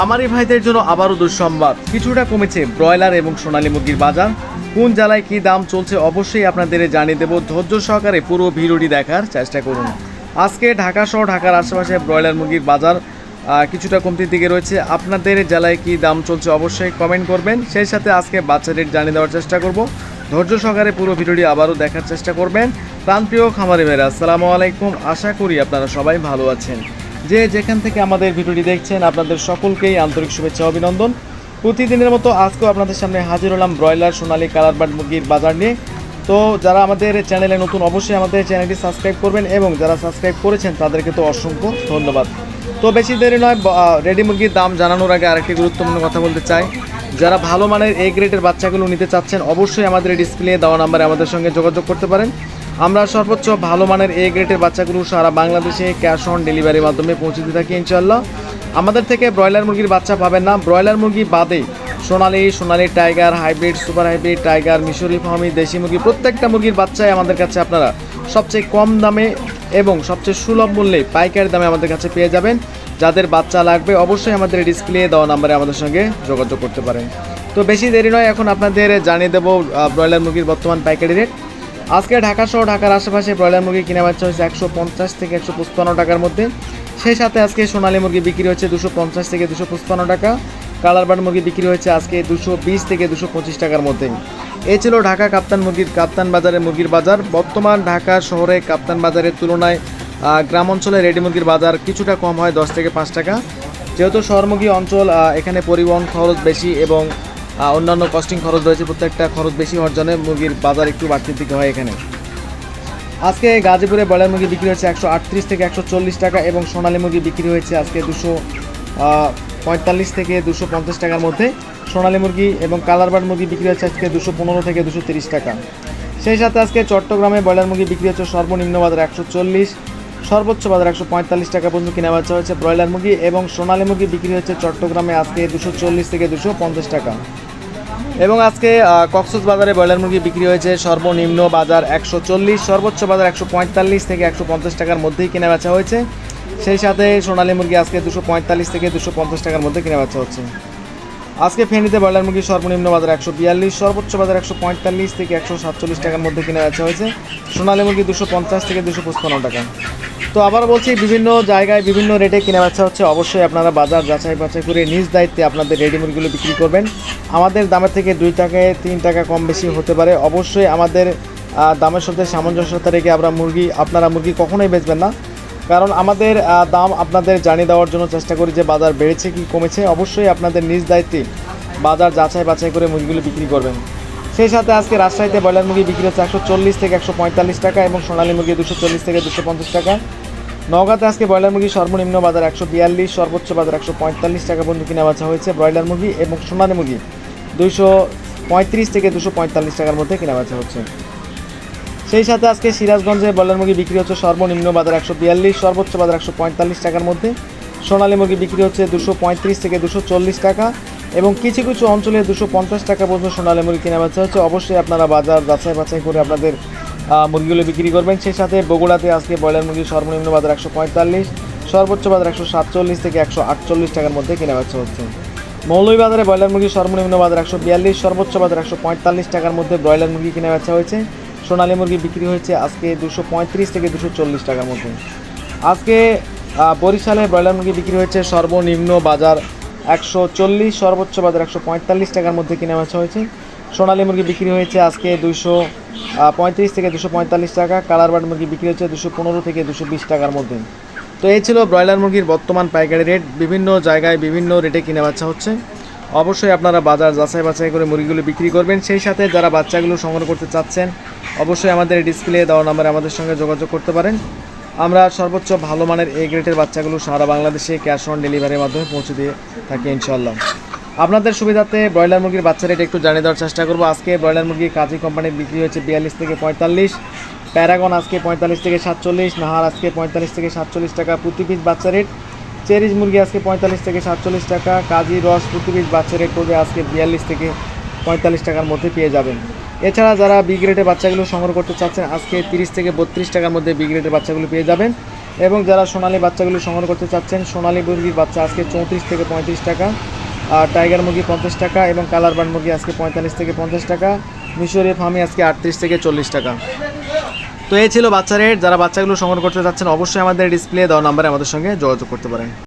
খামারি ভাইদের জন্য আবারও দুঃসংবাদ। কিছুটা কমেছে ব্রয়লার এবং সোনালী মুরগির বাজার। কোন জেলায় কি দাম চলছে অবশ্যই আপনাদের জানিয়ে দেব। ধৈর্য সহকারে পুরো ভিডিওটি দেখার চেষ্টা করুন। আজকে ঢাকা সহ ঢাকার আশেপাশে ব্রয়লার মুরগির বাজার কিছুটা কমতির দিকে রয়েছে। আপনাদের জেলায় কি দাম চলছে অবশ্যই কমেন্ট করবেন। সেই সাথে আজকে বাচ্চা রেট জানিয়ে দেওয়ার চেষ্টা করব। ধৈর্য সহকারে পুরো ভিডিওটি আবারও দেখার চেষ্টা করবেন। প্রাণপ্রিয় খামারি ভাইরা, আসসালামু আলাইকুম। আশা করি আপনারা সবাই ভালো আছেন। যে যেখান থেকে আমাদের ভিডিওটি দেখছেন, আপনাদের সকলকেই আন্তরিক শুভেচ্ছা অভিনন্দন। প্রতিদিনের মতো আজকেও আপনাদের সামনে হাজির হলাম ব্রয়লার, সোনালী কালার বার্ড মুরগির বাজার নিয়ে। তো যারা আমাদের চ্যানেলে নতুন, অবশ্যই আমাদের চ্যানেলটি সাবস্ক্রাইব করবেন এবং যারা সাবস্ক্রাইব করেছেন, তাদেরকে তো অসংখ্য ধন্যবাদ। তো বেশি দেরি নয় রেডি মুরগির দাম জানানোর আগে আরেকটি গুরুত্বপূর্ণ কথা বলতে চাই। যারা ভালো মানের এ গ্রেডের বাচ্চাগুলো নিতে চাচ্ছেন, অবশ্যই আমাদের ডিসপ্লে দেওয়া নাম্বারে আমাদের সঙ্গে যোগাযোগ করতে পারেন। আমরা সর্বোচ্চ ভালো মানের এ গ্রেডের বাচ্চাগুলো সারা বাংলাদেশে ক্যাশ অন ডেলিভারির মাধ্যমে পৌঁছে দিয়ে থাকি ইনশাল্লাহ আমাদের থেকে ব্রয়লার মুরগির বাচ্চা পাবেন না। ব্রয়লার মুরগি বাদে সোনালি সোনালি tiger hybrid super hybrid tiger মিশরি ফার্মি দেশি মুরগি, প্রত্যেকটা মুরগির বাচ্চাই আমাদের কাছে আপনারা সবচেয়ে কম দামে এবং সবচেয়ে সুলভ মূল্যে পাইকারি দামে আমাদের কাছে পেয়ে যাবেন। যাদের বাচ্চা লাগবে অবশ্যই আমাদের ডিসপ্লে দেওয়া নাম্বারে আমাদের সঙ্গে যোগাযোগ করতে পারেন। তো বেশি দেরি নয়, এখন আপনাদের জানিয়ে দেবো ব্রয়লার মুরগির বর্তমান পাইকারি রেট আজকে ঢাকা সহ ঢাকার আশেপাশে ব্রয়লার মুরগি কিনে বাচ্চা হয়েছে একশো পঞ্চাশ থেকে একশো পঁচপান্ন টাকার মধ্যে। সেই সাথে আজকে সোনালী মুরগি বিক্রি হচ্ছে দুশো পঞ্চাশ থেকে দুশো পঁচপান্ন টাকা। কালার বার্ড মুরগি বিক্রি হয়েছে আজকে দুশো বিশ থেকে দুশো পঁচিশ টাকার মধ্যে। এই ছিল ঢাকা কাপ্তান মুরগির কাপ্তান বাজারে মুরগির বাজার। বর্তমান ঢাকা শহরে কাপ্তান বাজারের তুলনায় গ্রাম অঞ্চলে রেডি মুরগির বাজার কিছুটা কম হয়, দশ থেকে পাঁচ টাকা। যেহেতু শহরমুখী অঞ্চল এখানে পরিবহন খরচ বেশি এবং অন্যান্য কস্টিং খরচ রয়েছে, প্রত্যেকটা খরচ বেশি হওয়ার জন্য মুরগির বাজার একটু বাড়তির দিকে হয় এখানে। আজকে গাজীপুরে ব্রয়লার মুরগি বিক্রি হয়েছে একশো আটত্রিশ থেকে একশো চল্লিশ টাকা এবং সোনালী মুরগি বিক্রি হয়েছে আজকে দুশো পঁয়তাল্লিশ থেকে দুশো পঞ্চাশ টাকার মধ্যে। সোনালী মুরগি এবং কালার বার্ড মুরগি বিক্রি হচ্ছে আজকে দুশো পনেরো থেকে দুশো তিরিশ টাকা। সেই সাথে আজকে চট্টগ্রামে ব্রয়লার মুরগি বিক্রি হচ্ছে সর্বনিম্ন বাজার একশো চল্লিশ, সর্বোচ্চ বাজার একশো পঁয়তাল্লিশ টাকা পর্যন্ত কিনা বেচা হয়েছে ব্রয়লার মুরগি এবং সোনালী মুরগি বিক্রি হচ্ছে চট্টগ্রামে আজকে দুশো চল্লিশ থেকে দুশো পঞ্চাশ টাকা। এবং আজকে কক্সস বাজারে ব্রয়লার মুরগি বিক্রি হয়েছে সর্বনিম্ন বাজার একশো চল্লিশ, সর্বোচ্চ বাজার একশো পঁয়তাল্লিশ থেকে একশো পঞ্চাশ টাকার মধ্যেই কেনা বেচা হয়েছে। সেই সাথে সোনালী মুরগি আজকে দুশো পঁয়তাল্লিশ থেকে দুশো পঞ্চাশ টাকার মধ্যে কেনা বেচা হচ্ছে। আজকে ফেনীতে ব্রয়লার মুরগি সর্বনিম্ন বাজার একশো বিয়াল্লিশ, সর্বোচ্চ বাজার একশো পঁয়তাল্লিশ থেকে একশো সাতচল্লিশ টাকার মধ্যে কেনা বেচা হয়েছে। সোনালী মুরগি দুশো পঞ্চাশ থেকে দুশো পঁচপান্ন টাকা। তো আবার বলছি, বিভিন্ন জায়গায় বিভিন্ন রেটে কেনা বেচা হচ্ছে। অবশ্যই আপনারা বাজার যাচাই বাছাই করে নিজ দায়িত্বে আপনাদের রেডি মুরগিগুলো বিক্রি করবেন। আমাদের দামের থেকে দুই টাকায় তিন টাকা কম বেশি হতে পারে। অবশ্যই আমাদের দামের সাথে সামঞ্জস্যতা রেখে আমরা মুরগি, আপনারা মুরগি কখনোই বেচবেন না। কারণ আমাদের দাম আপনাদের জানিয়ে দেওয়ার জন্য চেষ্টা করি যে বাজার বেড়েছে কি কমেছে। অবশ্যই আপনাদের নিজ দায়িত্বে বাজার যাচাই বাছাই করে মুরগিগুলো বিক্রি করবেন। সেই সাথে আজকে রাজশাহীতে ব্রয়লার মুরগি বিক্রি হচ্ছে একশো চল্লিশ থেকে একশো পঁয়তাল্লিশ টাকা এবং সোনালী মুরগি দুশো চল্লিশ থেকে দুশো পঞ্চাশ টাকা। নওগাঁতে আজকে ব্রয়লার মুরগি সর্বনিম্ন বাজার একশো বিয়াল্লিশ, সর্বোচ্চ বাজার একশো পঁয়তাল্লিশ টাকা পর্যন্ত কিনা বেচা হয়েছে ব্রয়লার মুরগি এবং সোনালী মুরগি দুশো পঁয়ত্রিশ থেকে দুশো পঁয়তাল্লিশ টাকার মধ্যে কিনা বেচা হচ্ছে। সেই সাথে আজকে সিরাজগঞ্জে ব্রয়লার মুরগি বিক্রি হচ্ছে সর্বনিম্ন বাজার একশো বিয়াল্লিশ, সর্বোচ্চ বাজার একশো পঁয়তাল্লিশ টাকার মধ্যে। সোনালী মুরগি বিক্রি হচ্ছে দুশো পঁয়ত্রিশ থেকে দুশো চল্লিশ টাকা এবং কিছু কিছু অঞ্চলে দুশো পঞ্চাশ টাকা পর্যন্ত সোনালী মুরগি কেনা বেচা হচ্ছে। অবশ্যই আপনারা বাজার যাচাই বাছাই করে আপনাদের মুরগিগুলো বিক্রি করবেন। সেই সাথে বগুড়াতে আজকে ব্রয়লার মুরগি সর্বনিম্ন বাজার একশো পঁয়তাল্লিশ, সর্বোচ্চ বাজার একশো সাতচল্লিশ থেকে একশো আটচল্লিশ টাকার মধ্যে কেনা বেচা হচ্ছে। মৌলভীবাজারে ব্রয়লার মুরগি সর্বনিম্ন বাজার একশো বিয়াল্লিশ, সর্বোচ্চ বাজার একশো পঁয়তাল্লিশ টাকার মধ্যে ব্রয়লার মুরগি কেনা বেচা হয়েছে। সোনালী মুরগি বিক্রি হয়েছে আজকে দুশো পঁয়ত্রিশ থেকে দুশো চল্লিশ টাকার মধ্যে। আজকে বরিশালে ব্রয়লার মুরগি বিক্রি হয়েছে সর্বনিম্ন বাজার একশো চল্লিশ, সর্বোচ্চ বাজার একশো পঁয়তাল্লিশ টাকার মধ্যে কেনা বেচা হয়েছে। সোনালী মুরগি বিক্রি হয়েছে আজকে দুশো পঁয়ত্রিশ থেকে দুশো পঁয়তাল্লিশ টাকা কালার বার্ড মুরগি বিক্রি হয়েছে দুশো পনেরো থেকে দুশো বিশ টাকার মধ্যে। তো এই ছিল ব্রয়লার মুরগির বর্তমান পাইকারি রেট। বিভিন্ন জায়গায় বিভিন্ন রেটে কিনে বাচ্চা হচ্ছে। অবশ্যই আপনারা বাজার যাচাই বাছাই করে মুরগিগুলো বিক্রি করবেন। সেই সাথে যারা বাচ্চাগুলো সংগ্রহ করতে চাচ্ছেন, অবশ্যই আমাদের ডিসপ্লে দেওয়া নাম্বারে আমাদের সঙ্গে যোগাযোগ করতে পারেন। আমরা সর্বোচ্চ ভালো মানের এ গ্রেডের বাচ্চাগুলো সারা বাংলাদেশে ক্যাশ অন ডেলিভারির মাধ্যমে পৌঁছে দিয়ে থাকি ইনশাল্লাহ আপনাদের সুবিধাতে ব্রয়লার মুরগির বাচ্চা রেট একটু জানিয়ে দেওয়ার চেষ্টা করব। আজকে ব্রয়লার মুরগি কাজী কোম্পানির বিক্রি হয়েছে বিয়াল্লিশ থেকে পঁয়তাল্লিশ। প্যারাগন আজকে পঁয়তাল্লিশ থেকে সাতচল্লিশ। নাহার আজকে পঁয়তাল্লিশ থেকে সাতচল্লিশ টাকা প্রতি পিস বাচ্চা রেট চেরিজ মুরগি আজকে পঁয়তাল্লিশ থেকে সাতচল্লিশ টাকা, কাজী রস প্রতি পিস বাচ্চা রেট পড়বে আজকে বিয়াল্লিশ থেকে পঁয়তাল্লিশ টাকার মধ্যে পেয়ে যাবেন। এছাড়া যারা বি গ্রেডের বাচ্চাগুলো সংগ্রহ করতে চাচ্ছেন, আজকে তিরিশ থেকে বত্রিশ টাকার মধ্যে বি গ্রেডের বাচ্চাগুলো পেয়ে যাবেন। এবং যারা সোনালি বাচ্চাগুলো সংগ্রহ করতে চাচ্ছেন, সোনালী মুরগির বাচ্চা আজকে চৌত্রিশ থেকে পঁয়ত্রিশ টাকা, আর টাইগার মুরগি পঞ্চাশ টাকা এবং কালার বার্ড মুরগি আজকে পঁয়তাল্লিশ থেকে পঞ্চাশ টাকা মিশরের ফার্মি আজকে আটত্রিশ থেকে চল্লিশ টাকা। তো এই ছিল বাচ্চা রেট যারা বাচ্চাগুলো সংগ্রহ করতে চাচ্ছেন, অবশ্যই আমাদের ডিসপ্লে দেওয়া নাম্বারে আমাদের সঙ্গে যোগাযোগ করতে পারেন।